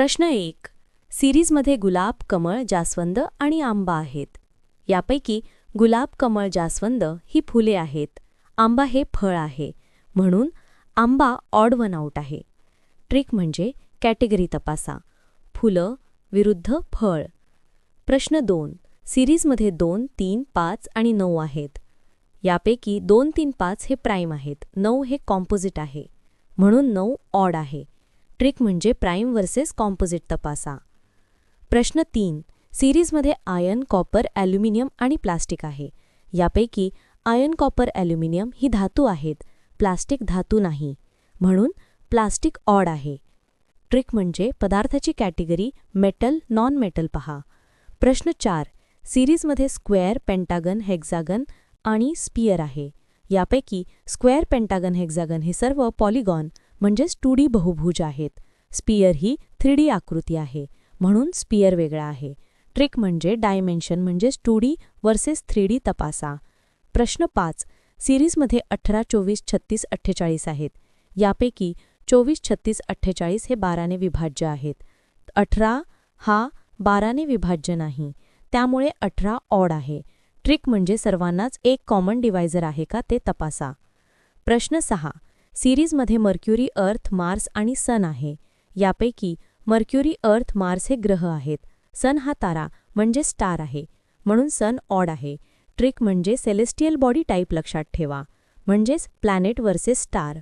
प्रश्न एक. सिरीजमध्ये गुलाब कमळ जास्वंद आणि आंबा आहेत. यापैकी गुलाब कमळ जास्वंद ही फुले आहेत. आंबा हे फळ आहे. म्हणून आंबा ऑड वन आऊट आहे. ट्रिक म्हणजे कॅटेगरी तपासा. फुलं विरुद्ध फळ. प्रश्न दोन. सिरीजमध्ये दोन तीन पाच आणि नऊ आहेत. यापैकी दोन तीन पाच हे प्राईम आहेत. नऊ हे कॉम्पोजिट आहे. म्हणून नऊ ऑड आहे. ट्रिक म्हणजे प्राईम वर्सेस कॉम्पोजिट तपासा. प्रश्न तीन. सिरीजमध्ये आयन कॉपर ॲल्युमिनियम आणि प्लास्टिक आहे. यापैकी आयन कॉपर ॲल्युमिनियम ही धातू आहेत. प्लास्टिक धातू नाही. म्हणून प्लास्टिक ऑड आहे. ट्रिक म्हणजे पदार्थाची कॅटेगरी मेटल नॉन मेटल पहा. प्रश्न चार. सिरीजमध्ये स्क्वेअर पेंटागन हेक्झागन आणि स्पियर आहे. यापैकी स्क्वेअर पेंटागन हेक्झागन हे सर्व पॉलिगॉन म्हणजेच टू डी बहुभुज आहेत. स्पियर ही थ्री डी आकृती आहे. म्हणून स्पियर वेगळा आहे. ट्रिक म्हणजे डायमेन्शन म्हणजेच two D versus three D तपासा. प्रश्न पाच. सिरीजमध्ये अठरा चोवीस छत्तीस अठ्ठेचाळीस आहेत. यापैकी चोवीस छत्तीस अठ्ठेचाळीस हे बाराने विभाज्य आहेत. अठरा हा बाराने विभाज्य नाही. त्यामुळे अठरा ऑड आहे. ट्रिक म्हणजे सर्वांनाच एक कॉमन डिवायझर आहे का ते तपासा. प्रश्न सहा. सिरीजमध्ये मर्क्युरी अर्थ मार्स आणि सन आहे. यापैकी मर्क्युरी अर्थ मार्स हे ग्रह आहेत. सन हा तारा म्हणजे स्टार आहे. म्हणून सन ऑड आहे. ट्रिक म्हणजे सेलेस्टियल बॉडी टाईप लक्षात ठेवा. म्हणजेच प्लॅनेट वर्सेस स्टार.